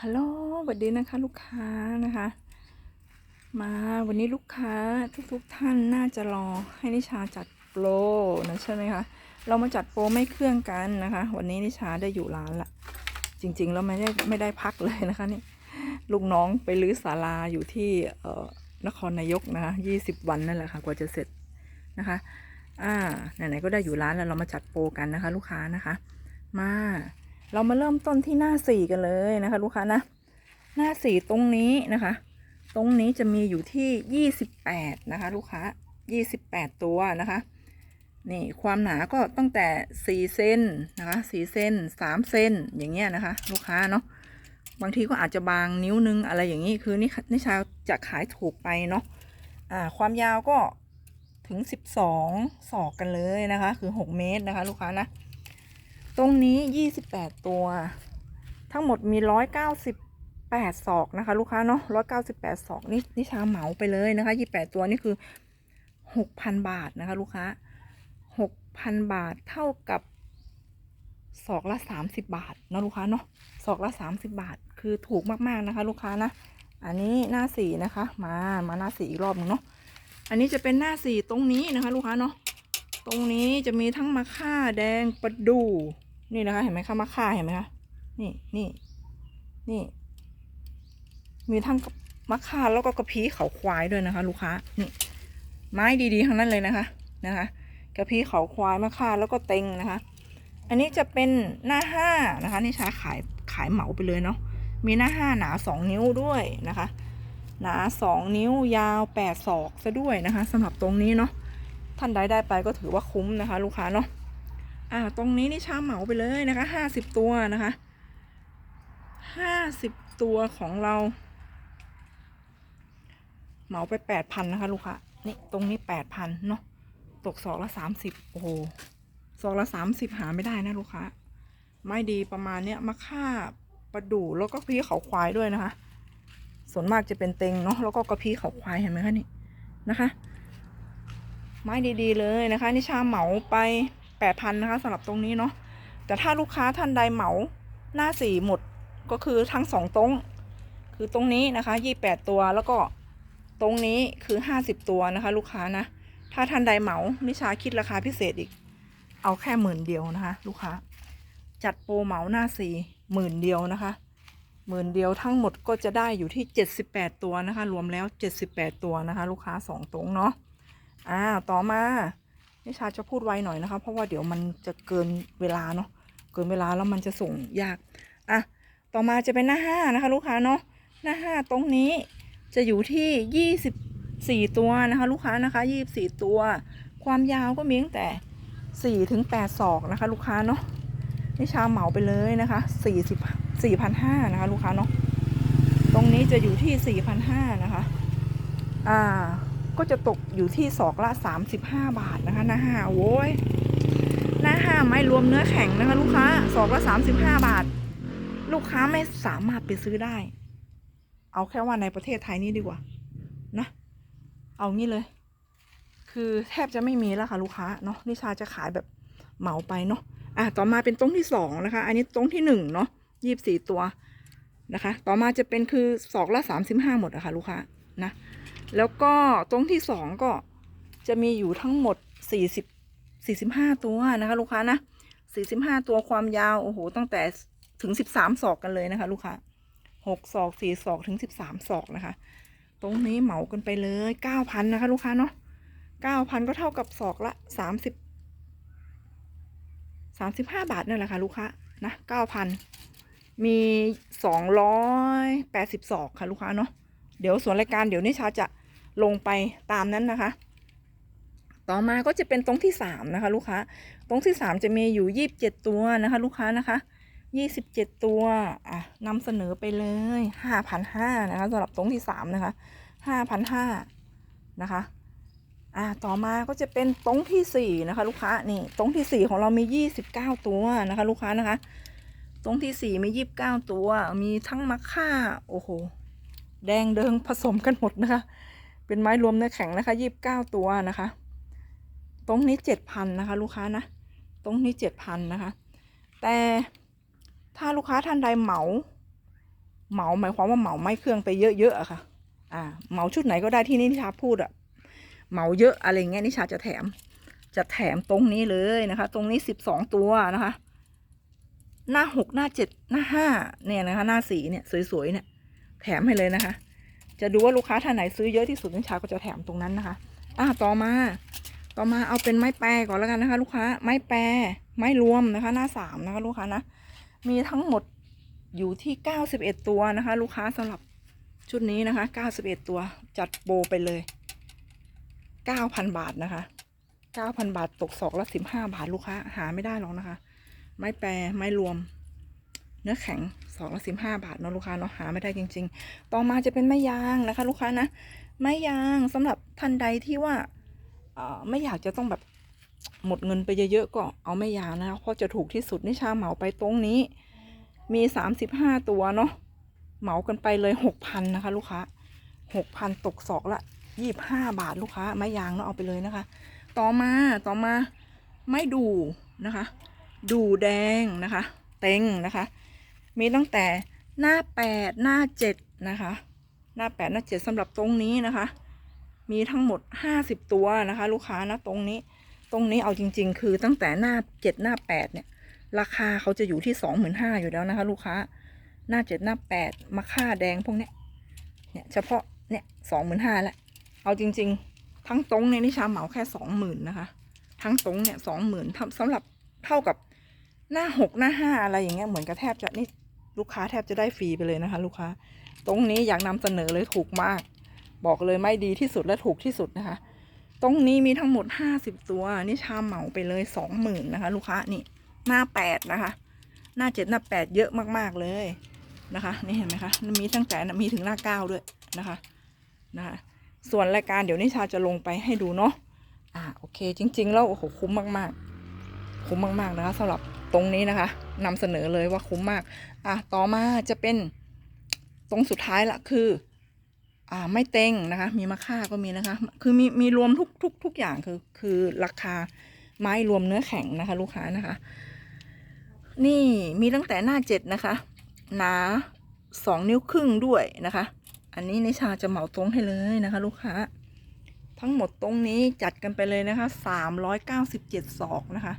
ฮัลโหลสวัสดีนะคะลูกค้านะคะ มาวันนี้ลูกค้าทุกๆทท่านน่าจะรอให้นิชาจัดโปรนะใช่ไหมคะ เรามาจัดโปรไม่เครื่องกันนะคะ วันนี้นิชาได้อยู่ร้านละ จริงๆแล้วไม่ได้ไม่ได้พักเลยนะคะนี่ลูกน้องไปรื้อศาลาอยู่ที่เอ่อนครนายกนะคะยี่สิบวันนั่นแหละค่ะกว่าจะเสร็จนะคะ อ่าไหนๆก็ได้อยู่ร้านแล้วเรามาจัดโปรกันนะคะ ลูกค้านะคะ มา เรามาเริ่มต้นที่หน้าสี่กันเลยนะคะ ลูกค้านะ หน้าสี่ตรงนี้นะคะ ตรงนี้จะมีอยู่ที่ยี่สิบแปดนะคะ ลูกค้ายี่สิบแปดตัวนะคะนี่ความหนาก็ตั้งแต่สี่เซนนะคะสี่เซนสามเซนอย่างเงี้ยนะคะ ลูกค้าเนาะบางทีก็อาจจะบางนิ้วนึงอะไรอย่างนี้คือนี่นิชาจะขายถูกไปเนาะอ่าความยาวก็ถึงสิบสองศอกกันเลยนะคะ คือหกเมตรนะคะ ลูกค้านะ ตรงนี้ยี่สิบแปดตัว ทั้งหมดมีร้อยเก้าสิบแปดศอกนะคะ ลูกค้าเนาะร้อยเก้าสิบแปดศอกนี่นิชาเหมาไปเลยนะคะยี่แปดตัวนี่คือหกพันบาทนะคะ ลูกค้าหกพันบาทเท่ากับศอกละสามสิบบาทเนาะลูกค้าเนาะศอกละสามสิบบาท คือถูกมากๆนะคะ ลูกค้านะ อันนี้หน้าสีนะคะ มามาหน้าสีอีกรอบหนึงเนาะอันนี้จะเป็นหน้าสีตรงนี้นะคะ ลูกค้าเนาะตรงนี้จะมีทั้งมะข่าแดงประดู่ นี่นะคะ เห็นไหมคะมะข่าเห็นไหมคะนี่นี่นี่ มีทั้งมะข่าแล้วก็กระพี้เขาควายด้วยนะคะ ลูกค้านี่ ไม้ดีๆทั้งนั้นเลยนะคะนะคะกระพี้เขาควายมะข่าแล้วก็เต็งนะคะ อันนี้จะเป็นหน้าห้านะคะ นี่ช้าขายขายเหมาไปเลยเนาะมีหน้าห้าหนาสองนิ้วด้วยนะคะ หนาสองนิ้วยาวแปดศอกซะด้วยนะคะสำหรับตรงนี้เนาะท่านใดได้ไปก็ถือว่าคุ้มนะคะ ลูกค้าเนาะ อ่า ตรงนี้นี่ชาเหมาไปเลยนะคะห้าสิบตัวนะคะห้าสิบตัวของเรา เหมาไปแปดพันนะคะลูกค้านี่ตรงนี้แปดพันเนาะตกสองละสามสิบโอ้โหสองละสามสิบหาไม่ได้นะลูกค้าไม่ดีประมาณเนี้ยมาค่าประดู่แล้วก็พี่เขาควายด้วยนะคะ ส่วนมากจะเป็นเต็งเนาะแล้วก็กระพี้เขาควายเห็นไหมคะนี่นะคะ ไม้ดีๆเลยนะคะนิชาเหมาไป แปดพันนะคะสำหรับตรงนี้เนาะแต่ถ้าลูกค้าท่านใดเหมาหน้าสี่หมดก็คือทั้งสองตรงคือตรงนี้นะคะยี่แปดตัวแล้วก็ตรงนี้คือห้าสิบตัวนะคะ ลูกค้านะ ถ้าท่านใดเหมานิชาคิดราคาพิเศษอีก เอาแค่หมื่นเดียวนะคะ ลูกค้า จัดโปรเหมาหน้าสี่หมื่นเดียวนะคะหมื่นเดียวทั้งหมดก็จะได้อยู่ที่เจ็ดสิบแปดตัวนะคะ รวมแล้วเจ็ดสิบแปดตัวนะคะ ลูกค้าสองตรงเนาะอ่าต่อมา นิชาจะพูดไวหน่อยนะคะ เพราะว่าเดี๋ยวมันจะเกินเวลาเนาะเกินเวลาแล้วมันจะส่งยากอะต่อมาจะเป็นหน้าห้านะคะ ลูกค้าเนาะหน้าห้าตรงนี้จะอยู่ที่ยี่สิบสี่ตัวนะคะ ลูกค้านะคะยี่สิบสี่ตัว ความยาวก็มีตั้งแต่สี่ถึงแปดศอกนะคะ ลูกค้าเนาะนิชาเหมาไปเลยนะคะสี่สิบสี่พันห้านะคะ ลูกค้าเนาะตรงนี้จะอยู่ที่สี่พันห้านะคะ อ่า ก็จะตกอยู่ที่ศอกละสามสิบห้าบาทนะคะหน้าห้าโว้ยหน้าห้าไม่รวมเนื้อแข็งนะคะ ลูกค้าศอกละสามสิบห้าบาท ลูกค้าไม่สามารถไปซื้อได้ เอาแค่ว่าในประเทศไทยนี่ดีกว่า นะ เอางี้เลย คือแทบจะไม่มีแล้วค่ะ ลูกค้าเนาะนิชาจะขายแบบเหมาไปเนาะอะต่อมาเป็นตรงที่สองนะคะ อันนี้ตรงที่หนึ่งเนาะยี่สิบสี่ตัวนะคะ ต่อมาจะเป็นคือศอกละสามสิบห้าหมดอะค่ะลูกค้านะ แล้วก็ตรงที่สองก็จะมีอยู่ทั้งหมดสี่สิบสี่สิบห้าตัวนะคะลูกค้านะสี่สิบห้าตัวความยาวโอ้โหตั้งแต่ถึงสิบสามศอกกันเลยนะคะ ลูกค้าหกศอกสี่ศอกถึงสิบสามศอกนะคะ ตรงนี้เหมากันไปเลยเก้าพันนะคะ ลูกค้าเนาะเก้าพันก็เท่ากับศอกละสามสิบสามสิบห้าบาทนั่นแหละค่ะ ลูกค้านะเก้าพันมีสองร้อยแปดสิบศอกค่ะ ลูกค้าเนาะ เดี๋ยวส่วนรายการเดี๋ยวนิชาจะลงไปตามนั้นนะคะ ต่อมาก็จะเป็นตรงที่สามนะคะ ลูกค้า ตรงที่สามจะมีอยู่ยี่สิบเจ็ดตัวนะคะ ลูกค้านะคะยี่สิบเจ็ดตัวอะนำเสนอไปเลยห้าพันห้านะคะสำหรับตรงที่สามนะคะห้าพันห้านะคะอะต่อมาก็จะเป็นตรงที่สี่นะคะ ลูกค้านี่ตรงที่สี่ของเรามียี่สิบเก้าตัวนะคะ ลูกค้านะคะ ตรงที่สี่มียี่สิบเก้าตัว มีทั้งมะค่าโอ้โห แดงเดิงผสมกันหมดนะคะ เป็นไม้รวมเนื้อแข็งนะคะยี่บเก้าตัวนะคะ ตรงนี้เจ็ดพันนะคะ ลูกค้านะ ตรงนี้เจ็ดพันนะคะ แต่ถ้าลูกค้าท่านใดเหมา เหมาหมายความว่าเหมาไม้เครื่องไปเยอะๆอะค่ะ อ่า เหมาชุดไหนก็ได้ที่นิชาพูดอะเหมาเยอะอะไรเงี้ยนิชาจะแถม จะแถมตรงนี้เลยนะคะ ตรงนี้สิบสองตัวนะคะ หน้าหกหน้าเจ็ดหน้าห้าเนี่ยนะคะ หน้าสีเนี่ยสวยๆเนี่ย แถมให้เลยนะคะ จะดูว่าลูกค้าท่านไหนซื้อเยอะที่สุดนิชาก็จะแถมตรงนั้นนะคะ อะต่อมา ต่อมาเอาเป็นไม้แปรก่อนแล้วกันนะคะ ลูกค้าไม้แปรไม้รวมนะคะ หน้าสามนะคะ ลูกค้านะ มีทั้งหมดอยู่ที่เก้าสิบเอ็ดตัวนะคะ ลูกค้าสำหรับชุดนี้นะคะเก้าสิบเอ็ดตัวจัดโบไปเลยเก้าพันบาทนะคะเก้าพันบาทตกศอกละสิบห้าบาทลูกค้าหาไม่ได้หรอกนะคะ ไม้แปรไม้รวม เนื้อแข็งสองละสิบห้าบาทเนาะลูกค้าเนาะหาไม่ได้จริง ๆ ต่อมาจะเป็นไม้ยางนะคะ ลูกค้านะไม้ยางสำหรับท่านใดที่ว่าเอ่อไม่อยากจะต้องแบบหมดเงินไปเยอะๆก็เอาไม้ยางนะคะเพราะจะถูกที่สุดนิชาเหมาไปตรงนี้ มีสามสิบห้าตัวเนาะเหมากันไปเลยหกพันนะคะ ลูกค้าหกพันตกศอกละยี่บห้าบาทลูกค้าไม้ยางเนาะเอาไปเลยนะคะ ต่อมาต่อมาไม้ดูนะคะ ดูแดงนะคะ เต็งนะคะ มีตั้งแต่หน้าแปดหน้าเจ็ดนะคะ หน้าแปดหน้าเจ็ดสำหรับตรงนี้นะคะ มีทั้งหมดห้าสิบตัวนะคะ ลูกค้านะตรงนี้ ตรงนี้เอาจริง ๆ คือตั้งแต่หน้าเจ็ดหน้าแปดเนี่ย ราคาเขาจะอยู่ที่สองหมื่นห้าอยู่แล้วนะคะ ลูกค้า หน้าเจ็ดหน้าแปดมะค่าแดงพวกเนี้ย เนี่ยเฉพาะเนี่ยสองหมื่นห้าแหละเอาจริง ๆ ทั้งตรงเนี่ยนิชาเหมาแค่สองหมื่นนะคะ ทั้งตรงเนี่ยสองหมื่นสำหรับเท่ากับหน้าหกหน้าห้าอะไรอย่างเงี้ยเหมือนกับแทบจะนี่ ลูกค้าแทบจะได้ฟรีไปเลยนะคะ ลูกค้า ตรงนี้อยากนำเสนอเลยถูกมาก บอกเลยไม่ดีที่สุดและถูกที่สุดนะคะ ตรงนี้มีทั้งหมดห้าสิบตัว นี่ชามเหมาไปเลยสองหมื่นนะคะ ลูกค้านี่หน้าแปดนะคะ หน้าเจ็ดหน้าแปดเยอะมากๆเลยนะคะ นี่เห็นไหมคะมีตั้งแต่มีถึงหน้าเก้าด้วยนะคะนะคะส่วนรายการเดี๋ยวนิชาจะลงไปให้ดูเนาะอ่าโอเค จริง ๆ แล้วโอ้โหคุ้มมากๆ คุ้มมาก ๆ นะคะสำหรับ ตรงนี้นะคะนำเสนอเลยว่าคุ้มมาก อะต่อมาจะเป็นตรงสุดท้ายละคือ อ่าไม่เต็งนะคะ มีมะค่าก็มีนะคะ คือมีมีรวมทุกทุกทุกอย่างคือคือราคาไม้รวมเนื้อแข็งนะคะ ลูกค้านะคะ นี่มีตั้งแต่หน้าเจ็ดนะคะหนาสองนิ้วครึ่งด้วยนะคะ อันนี้ในชาจะเหมาตรงให้เลยนะคะ ลูกค้า ทั้งหมดตรงนี้จัดกันไปเลยนะคะสามร้อยเก้าสิบเจ็ดศอกนะคะ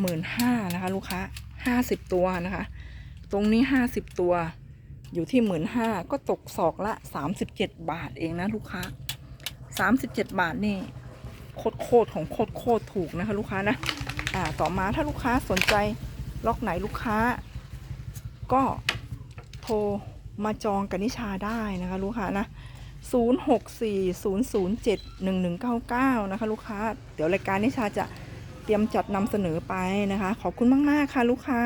หมื่นห้านะคะ ลูกค้าห้าสิบตัวนะคะ ตรงนี้ห้าสิบตัว อยู่ที่หมื่นห้าก็ตกศอกละสามสิบเจ็ดบาทเองนะลูกค้าสามสิบเจ็ดบาทนี่โคตรโคตรของโคตรโคตรถูกนะคะ ลูกค้านะอ่าต่อมาถ้าลูกค้าสนใจล็อกไหนลูกค้า ก็โทรมาจองกับนิชาได้นะคะ ลูกค้านะ0 6 4 0 0 7 1 1 9 9 นะคะ ลูกค้า เดี๋ยวรายการนิชาจะ เตรียมจัดนำเสนอไปนะคะ ขอบคุณมาก ๆ ค่ะลูกค้า